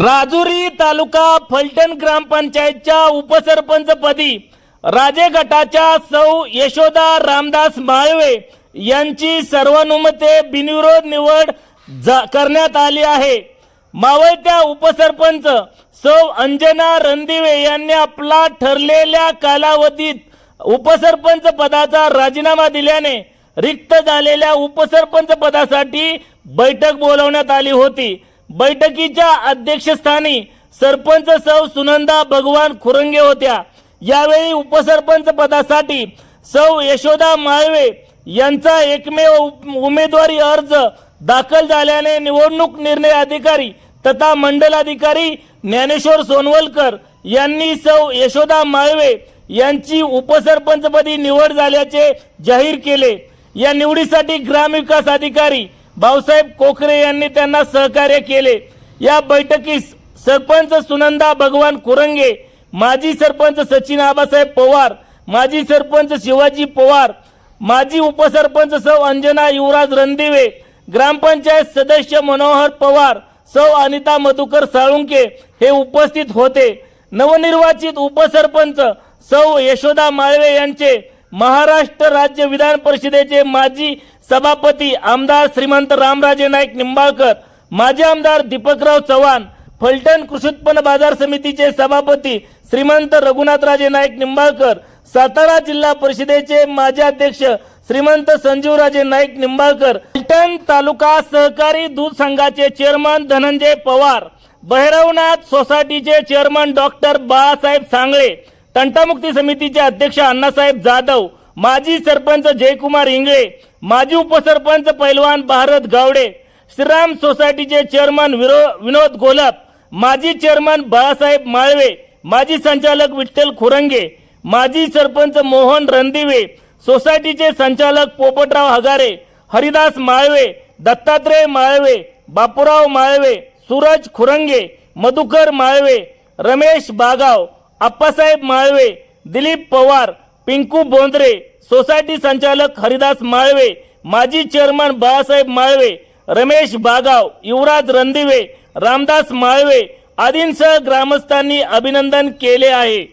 राजुरी तालुका फलटण ग्रामपंचायतच्या उपसरपंच पदी राजे गटाच्या सौ यशोदा रामदास माळवे यांची सर्वानुमते बिनविरोध निवड जा- करण्यात आली आहे. मावळत्या उपसरपंच सौ अंजना रणदिवे यांनी आपला ठरलेल्या कालावधीत उपसरपंच पदाचा राजीनामा दिल्याने रिक्त झालेल्या उपसरपंच पदासाठी बैठक बोलवण्यात आली होती. बैठकीच्या अध्यक्षस्थानी सरपंच सौ सुनंदा भगवान खुरंगे होत्या. यावेळी उपसरपंच पदासाठी सौ यशोदा माळवे यांचा एकमेव उमेदवारी अर्ज दाखल झाल्याने निवडणूक निर्णय अधिकारी तथा मंडलाधिकारी ज्ञानेश्वर सोनवलकर यांनी सौ यशोदा माळवे यांची उपसरपंचपदी निवड झाल्याचे जाहीर केले. या निवडीसाठी ग्रामविकास अधिकारी भाऊसाहेब कोकरे यांनी त्यांना सहकार्य केले. या बैठकीस सरपंच सुनंदा भगवान कुरंगे माजी सरपंच सचिन आबासाहेब पवार माजी सरपंच शिवाजी पवार माजी उपसरपंच सौ अंजना युवराज रणदिवे ग्रामपंचायत सदस्य मनोहर पवार सौ अनिता मधुकर साळुंके हे उपस्थित होते. नवनिर्वाचित उपसरपंच सौ यशोदा माळवे यांचे महाराष्ट्र राज्य विधान परिषदेचे माजी सभापती आमदार श्रीमंत रामराजे नाईक निंबाळकर माजी आमदार दीपकराव चव्हाण फलटण कृषी उत्पन्न बाजार समितीचे सभापती श्रीमंत रघुनाथराजे नाईक निंबाळकर सातारा जिल्हा परिषदेचे माजी अध्यक्ष श्रीमंत संजीवराजे नाईक निंबाळकर फलटण तालुका सहकारी दूध संघाचे चेअरमन धनंजय पवार भैरवनाथ सोसायटीचे चेअरमन डॉक्टर बाळासाहेब सांगळे तंटामुक्ती समितीचे अध्यक्ष अण्णासाहेब जाधव माजी सरपंच जयकुमार इंगळे माजी उपसरपंच पैलवान भारत गावडे श्रीराम सोसायटीचे चेअरमन विरो विनोद गोलप माजी चेअरमन बाळासाहेब माळवे माजी संचालक विठ्ठल खुरंगे माजी सरपंच मोहन रणदिवे सोसायटीचे संचालक पोपटराव हगारे हरिदास माळवे दत्तात्रय माळवे बापूराव माळवे सूरज खुरंगे मधुकर माळवे रमेश बागाव आप्पासाहेब माळवे दिलीप पवार पिंकू बोंद्रे सोसायटी संचालक हरिदास माळवे माजी चेअरमन बाळासाहेब माळवे रमेश बागाव युवराज रणदिवे रामदास माळवे आदींसह ग्रामस्थांनी अभिनंदन केले आहे.